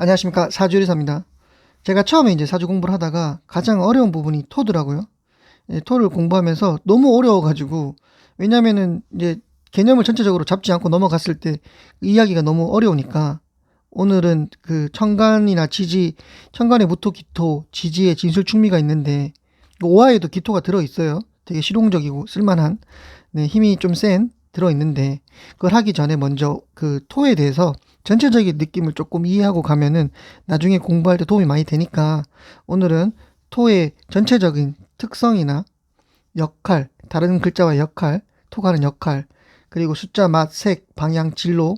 안녕하십니까 사주리사입니다. 제가 처음에 이제 사주 공부를 하다가 가장 어려운 부분이 토더라고요. 예, 토를 공부하면서 너무 어려워가지고 왜냐면은 이제 개념을 전체적으로 잡지 않고 넘어갔을 때 이야기가 너무 어려우니까 오늘은 그 천간이나 지지, 천간의 무토, 기토, 지지의 진술 충미가 있는데 오화에도 기토가 들어 있어요. 되게 실용적이고 쓸만한 네, 힘이 좀 센 들어 있는데 그걸 하기 전에 먼저 그 토에 대해서 전체적인 느낌을 조금 이해하고 가면은 나중에 공부할 때 도움이 많이 되니까 오늘은 토의 전체적인 특성이나 역할, 다른 글자와 역할, 토가 하는 역할, 그리고 숫자, 맛, 색, 방향, 진로,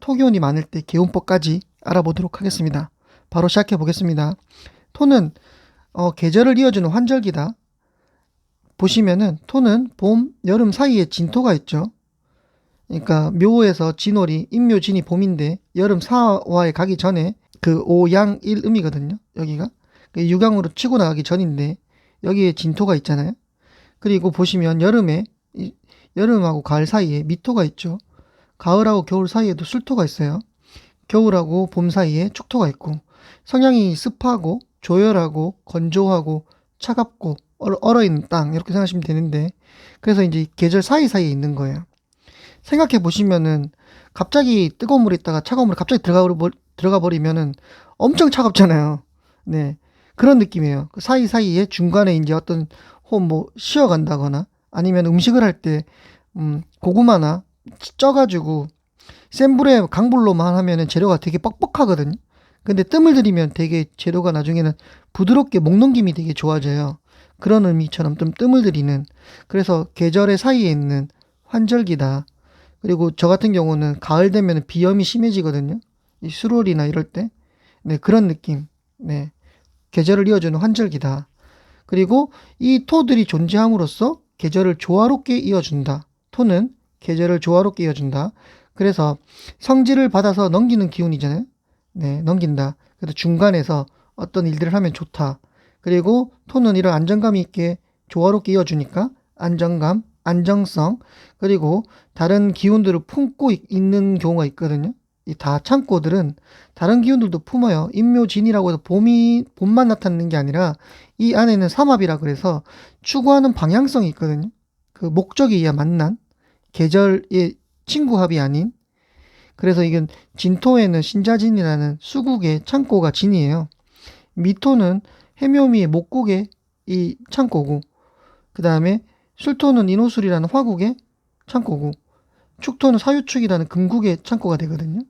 토기운이 많을 때 개운법까지 알아보도록 하겠습니다. 바로 시작해 보겠습니다. 토는 어, 계절을 이어주는 환절기다. 보시면은 토는 봄, 여름 사이에 진토가 있죠. 그러니까 묘에서 진월이 인묘진이 봄인데 여름 사화에 가기 전에 그 오양 일음이거든요. 여기가 그 육양으로 치고 나가기 전인데 여기에 진토가 있잖아요. 그리고 보시면 여름에 이- 여름하고 가을 사이에 미토가 있죠. 가을하고 겨울 사이에도 술토가 있어요. 겨울하고 봄 사이에 축토가 있고 성향이 습하고 조열하고 건조하고 차갑고 얼어, 얼어있는 땅 이렇게 생각하시면 되는데 그래서 이제 계절 사이사이에 있는 거예요. 생각해 보시면은 갑자기 뜨거운 물에 있다가 차가운 물에 갑자기 들어가 들어가 버리면은 엄청 차갑잖아요. 네. 그런 느낌이에요. 그 사이사이에 중간에 이제 어떤 혹뭐 쉬어 간다거나 아니면 음식을 할 때 음, 고구마나 쪄가지고 센 불에 강불로만 하면은 재료가 되게 뻑뻑하거든요. 근데 뜸을 들이면 되게 재료가 나중에는 부드럽게 목 넘김이 되게 좋아져요. 그런 의미처럼 좀 뜸을 들이는 그래서 계절의 사이에 있는 환절기다. 그리고 저 같은 경우는 가을 되면 비염이 심해지거든요. 이 수월이나 이럴 때. 네, 그런 느낌. 네. 계절을 이어주는 환절기다. 그리고 이 토들이 존재함으로써 계절을 조화롭게 이어준다. 토는 계절을 조화롭게 이어준다. 그래서 성질을 받아서 넘기는 기운이잖아요. 네, 넘긴다. 그래서 중간에서 어떤 일들을 하면 좋다. 그리고 토는 이런 안정감 있게 조화롭게 이어주니까 안정감, 안정성, 그리고 다른 기운들을 품고 있- 있는 경우가 있거든요. 이 다 창고들은 다른 기운들도 품어요. 인묘진이라고 해서 봄이 봄만 나타나는 게 아니라 이 안에는 삼합이라 그래서 추구하는 방향성이 있거든요. 그 목적에 의해 만난 계절의 친구합이 아닌 그래서 이건 진토에는 신자진이라는 수국의 창고가 진이에요. 미토는 해묘미의 목국의 이 창고고 그 다음에 술토는 인호술이라는 화국의 창고고 축토는 사유축이라는 금국의 창고가 되거든요.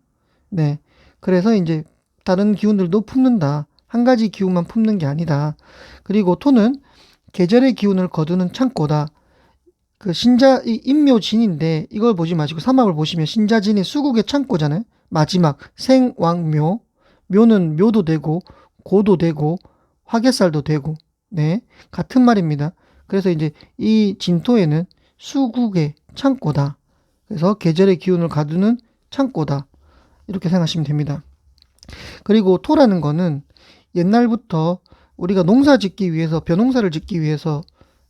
네. 그래서 이제 다른 기운들도 품는다. 한 가지 기운만 품는 게 아니다. 그리고 토는 계절의 기운을 거두는 창고다. 그 신자 이 인묘진인데 이걸 보지 마시고 삼합을 보시면 신자진이 수국의 창고잖아요. 마지막 생왕묘 묘는 묘도 되고 고도 되고 화개살도 되고 네 같은 말입니다. 그래서 이제 이 진토에는 수국의 창고다. 그래서 계절의 기운을 가두는 창고다. 이렇게 생각하시면 됩니다. 그리고 토라는 거는 옛날부터 우리가 농사 짓기 위해서 벼농사를 짓기 위해서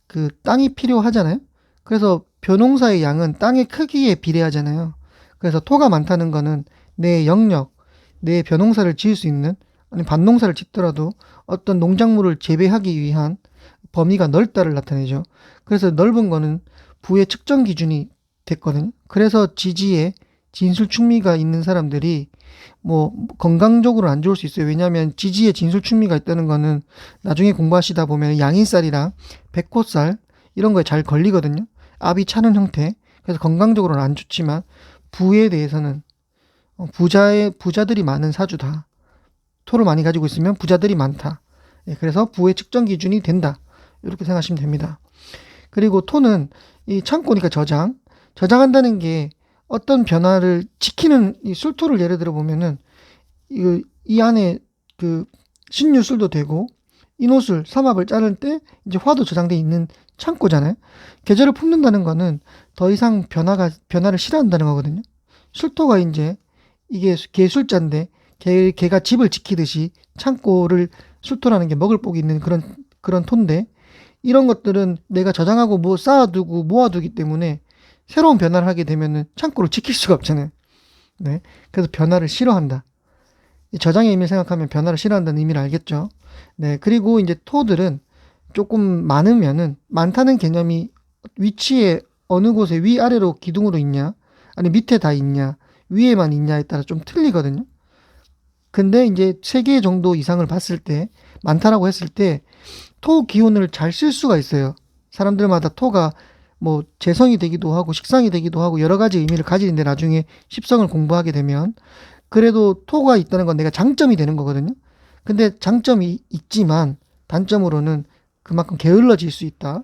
그 땅이 필요하잖아요. 그래서 벼농사의 양은 땅의 크기에 비례하잖아요. 그래서 토가 많다는 거는 내 영역, 내 벼농사를 지을 수 있는 아니 밭농사를 짓더라도 어떤 농작물을 재배하기 위한 범위가 넓다를 나타내죠. 그래서 넓은 거는 부의 측정 기준이 됐거든요. 그래서 지지에 진술충미가 있는 사람들이 뭐 건강적으로 안 좋을 수 있어요. 왜냐하면 지지에 진술충미가 있다는 거는 나중에 공부하시다 보면 양인살이랑 백호살 이런 거에 잘 걸리거든요. 압이 차는 형태. 그래서 건강적으로는 안 좋지만 부에 대해서는 어, 부자의 부자들이 많은 사주다. 토를 많이 가지고 있으면 부자들이 많다. 예, 그래서 부의 측정 기준이 된다. 이렇게 생각하시면 됩니다. 그리고 토는 이 창고니까 저장. 저장한다는 게 어떤 변화를 지키는 이 술토를 예를 들어 보면은 이, 이 안에 그 신유술도 되고 인호술 삼합을 자를 때 이제 화도 저장돼 있는 창고잖아요. 계절을 품는다는 거는 더 이상 변화가 변화를 싫어한다는 거거든요. 술토가 이제 이게 개술자인데 개, 개가 집을 지키듯이 창고를 술토라는 게 먹을 복이 있는 그런 그런 토인데 이런 것들은 내가 저장하고 뭐 쌓아두고 모아두기 때문에 새로운 변화를 하게 되면은 창고를 지킬 수가 없잖아요. 네. 그래서 변화를 싫어한다. 이 저장의 의미를 생각하면 변화를 싫어한다는 의미를 알겠죠. 네, 그리고 이제 토들은 조금 많으면은 많다는 개념이 위치에 어느 곳에 위아래로 기둥으로 있냐, 아니 밑에 다 있냐, 위에만 있냐에 따라 좀 틀리거든요. 근데 이제 세개 정도 이상을 봤을 때 많다라고 했을 때 토 기운을 잘 쓸 수가 있어요. 사람들마다 토가 뭐 재성이 되기도 하고 식상이 되기도 하고 여러 가지 의미를 가지는데 나중에 십성을 공부하게 되면 그래도 토가 있다는 건 내가 장점이 되는 거거든요. 근데 장점이 있지만 단점으로는 그만큼 게을러질 수 있다.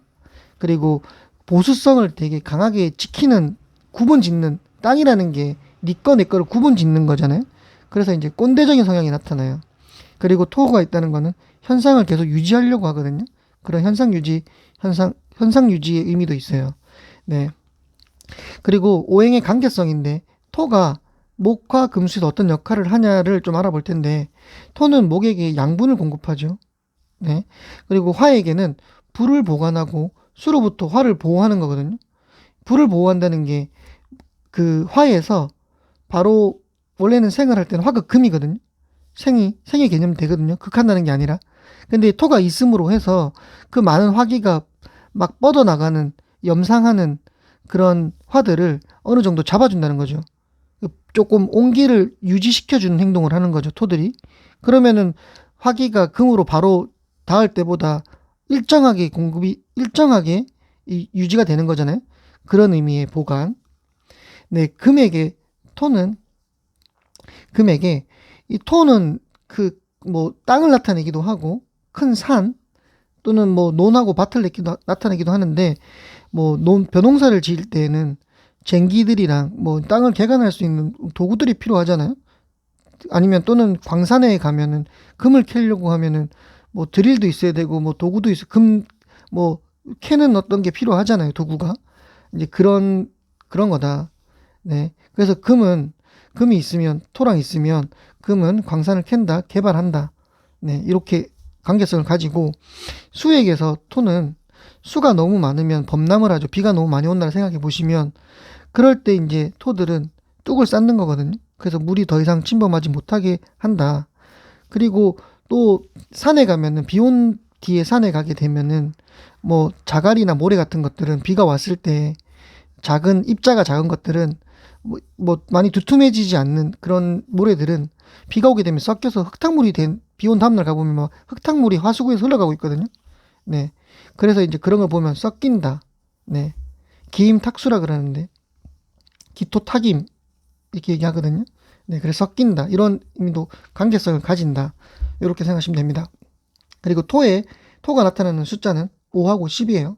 그리고 보수성을 되게 강하게 지키는 구분 짓는 땅이라는 게 니꺼 내 거를 구분 짓는 거잖아요. 그래서 이제 꼰대적인 성향이 나타나요. 그리고 토가 있다는 거는 현상을 계속 유지하려고 하거든요. 그런 현상 유지, 현상, 현상 유지의 의미도 있어요. 네. 그리고 오행의 관계성인데 토가 목화 금수에서 어떤 역할을 하냐를 좀 알아볼 텐데 토는 목에게 양분을 공급하죠. 네. 그리고 화에게는 불을 보관하고 수로부터 화를 보호하는 거거든요. 불을 보호한다는 게 그 화에서 바로 원래는 생을 할 때는 화가 금이거든요. 생이 생의 개념 되거든요. 극한다는 게 아니라. 근데 토가 있음으로 해서 그 많은 화기가 막 뻗어 나가는 염상하는 그런 화들을 어느 정도 잡아준다는 거죠. 조금 온기를 유지시켜주는 행동을 하는 거죠. 토들이. 그러면은 화기가 금으로 바로 닿을 때보다 일정하게 공급이 일정하게 이 유지가 되는 거잖아요. 그런 의미의 보관. 네, 금에게 토는 금에게 이 토는 그 뭐 땅을 나타내기도 하고 큰 산 또는 뭐 논하고 밭을 내기도, 나타내기도 하는데 뭐 논, 벼농사를 지을 때에는 쟁기들이랑 뭐 땅을 개간할 수 있는 도구들이 필요하잖아요. 아니면 또는 광산에 가면은 금을 캐려고 하면은 뭐 드릴도 있어야 되고 뭐 도구도 있어 금뭐 캐는 어떤 게 필요하잖아요 도구가. 이제 그런 그런 거다. 네. 그래서 금은 금이 있으면 토랑 있으면 금은 광산을 캔다 개발한다. 네 이렇게 관계성을 가지고 수액에서 토는 수가 너무 많으면 범람을 하죠. 비가 너무 많이 온다를 생각해 보시면 그럴 때 이제 토들은 뚝을 쌓는 거거든요. 그래서 물이 더 이상 침범하지 못하게 한다. 그리고 또 산에 가면은 비 온 뒤에 산에 가게 되면은 뭐 자갈이나 모래 같은 것들은 비가 왔을 때 작은 입자가 작은 것들은 뭐, 뭐 많이 두툼해지지 않는 그런 모래들은 비가 오게 되면 섞여서 흙탕물이 된 비 온 다음날 가보면 막 흙탕물이 하수구에서 흘러가고 있거든요. 네. 그래서 이제 그런 걸 보면 섞인다. 네. 기임 탁수라 그러는데 기토 타김 이렇게 얘기하거든요. 네. 그래서 섞인다. 이런 의미도 관계성을 가진다. 이렇게 생각하시면 됩니다. 그리고 토에 토가 나타나는 숫자는 5하고 10이에요.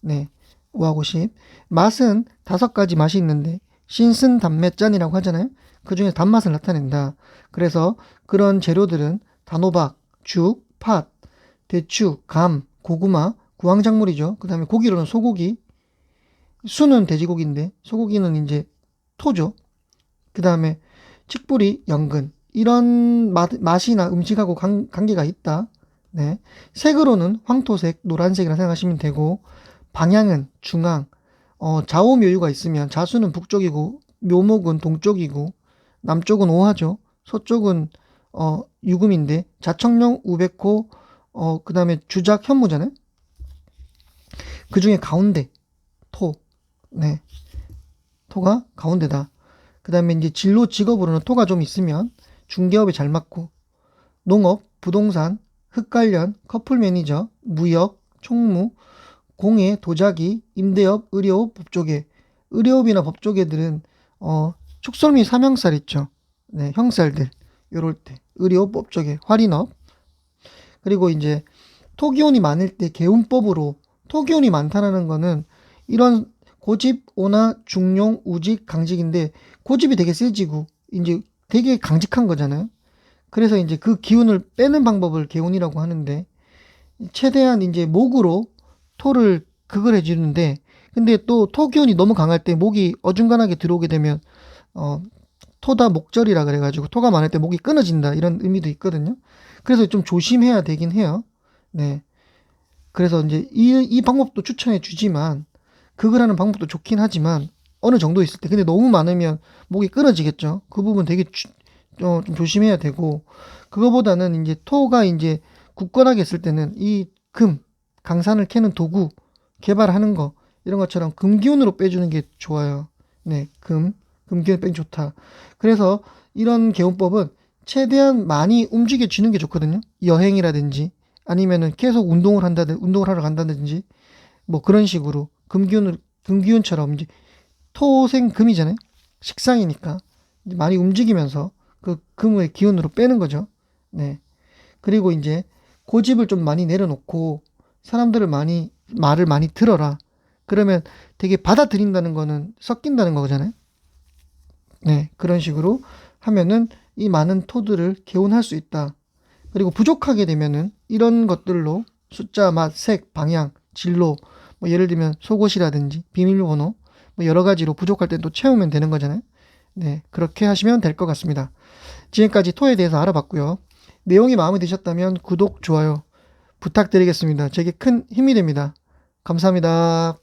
네. 5하고 10. 맛은 다섯 가지 맛이 있는데 신슨 단매짠이라고 하잖아요. 그 중에 단맛을 나타낸다. 그래서 그런 재료들은 단호박, 죽, 팥, 대추, 감, 고구마, 구황작물이죠. 그 다음에 고기로는 소고기, 수는 돼지고기인데 소고기는 이제 토죠. 그 다음에 칡뿌리, 연근, 이런 맛, 맛이나 음식하고 관, 관계가 있다. 네. 색으로는 황토색, 노란색이라 생각하시면 되고, 방향은 중앙, 어, 좌우묘유가 있으면 자수는 북쪽이고, 묘목은 동쪽이고, 남쪽은 오하죠. 서쪽은 어, 유금인데, 자청령, 우백호, 어, 그 다음에 주작, 현무잖아요. 그 중에 가운데, 토. 네. 토가 가운데다. 그 다음에 이제 진로 직업으로는 토가 좀 있으면, 중개업에 잘 맞고 농업, 부동산, 흑관련, 커플 매니저, 무역, 총무, 공예, 도자기, 임대업, 의료업, 법조계. 의료업이나 법조계들은 어, 축설 및 사명살 있죠. 네, 형살들 요럴 때 의료업, 법조계, 활인업. 그리고 이제 토기온이 많을 때 개운법으로 토기온이 많다는 거는 이런 고집, 오나, 중용, 우직, 강직인데 고집이 되게 세지고 이제 되게 강직한 거잖아요. 그래서 이제 그 기운을 빼는 방법을 개운이라고 하는데 최대한 이제 목으로 토를 극을 해주는데 근데 또 토 기운이 너무 강할 때 목이 어중간하게 들어오게 되면 어 토다 목절이라 그래가지고 토가 많을 때 목이 끊어진다 이런 의미도 있거든요. 그래서 좀 조심해야 되긴 해요. 네. 그래서 이제 이, 이 방법도 추천해 주지만 극을 하는 방법도 좋긴 하지만 어느 정도 있을 때 근데 너무 많으면 목이 끊어지겠죠. 그 부분 되게 주, 어, 좀 조심해야 되고 그거보다는 이제 토가 이제 굳건하게 했을 때는 이 금, 강산을 캐는 도구 개발하는 거 이런 것처럼 금기운으로 빼주는 게 좋아요. 네, 금, 금기운 빼기 좋다. 그래서 이런 개운법은 최대한 많이 움직여주는 게 좋거든요. 여행이라든지 아니면은 계속 운동을 한다든 운동을 하러 간다든지 뭐 그런 식으로 금기운을 금기운처럼 이제 토생 금이잖아요. 식상이니까 많이 움직이면서 그 금의 기운으로 빼는 거죠. 네. 그리고 이제 고집을 좀 많이 내려놓고 사람들을 많이 말을 많이 들어라. 그러면 되게 받아들인다는 거는 섞인다는 거잖아요. 네, 그런 식으로 하면은 이 많은 토들을 개운할 수 있다. 그리고 부족하게 되면은 이런 것들로 숫자, 맛, 색, 방향, 진로, 뭐 예를 들면 속옷이라든지 비밀번호, 뭐 여러 가지로 부족할 땐 또 채우면 되는 거잖아요. 네, 그렇게 하시면 될 것 같습니다. 지금까지 토에 대해서 알아봤고요. 내용이 마음에 드셨다면 구독, 좋아요 부탁드리겠습니다. 제게 큰 힘이 됩니다. 감사합니다.